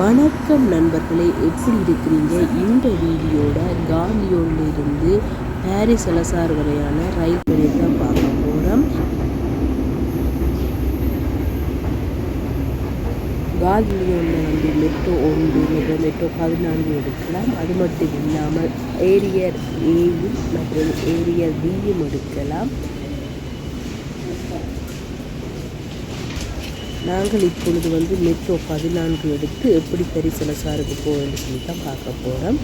வணக்கம் நண்பர்களே எப்படி இருக்கிறீங்க? இந்த வீடியோட காந்தியோன்லேருந்து பாரிஸ் எலசார் வரையான ரயில் வரையை பார்க்க போகிறோம் காந்தியோனில் வந்து மெட்ரோ ஒன்று மற்றும் மெட்ரோ பதினான்கு எடுக்கலாம். அது மட்டும் இல்லாமல் ஏரியர் ஏயும் மற்றும் ஏரியர் பியும் எடுக்கலாம். நாங்கள் இப்பொழுது வந்து மெட்ரோ பதினான்கு எடுத்து எப்படி பரிசலசாருக்கு போகணும்னு சொல்லி தான் பார்க்க போகிறோம்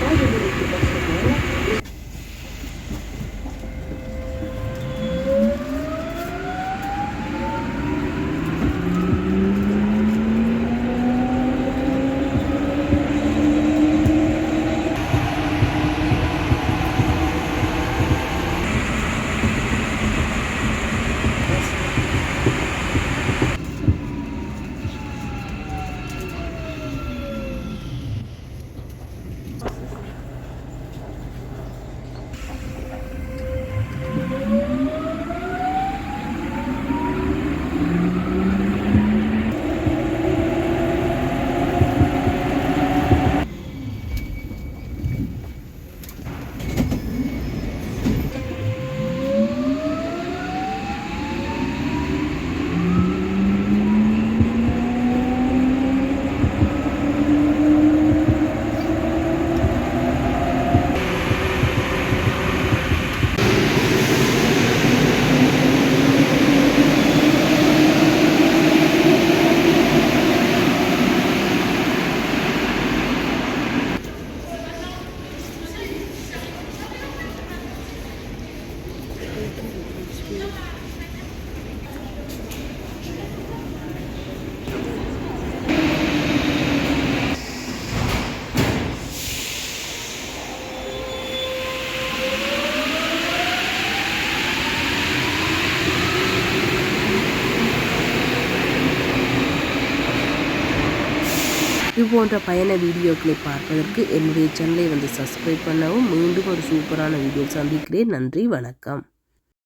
Thank you. இது போன்ற பயண வீடியோக்களை பார்ப்பதற்கு என்னுடைய சேனலை வந்து சப்ஸ்கிரைப் பண்ணவும் மீண்டும் ஒரு சூப்பரான வீடியோ சந்திக்கிறேன். நன்றி வணக்கம்.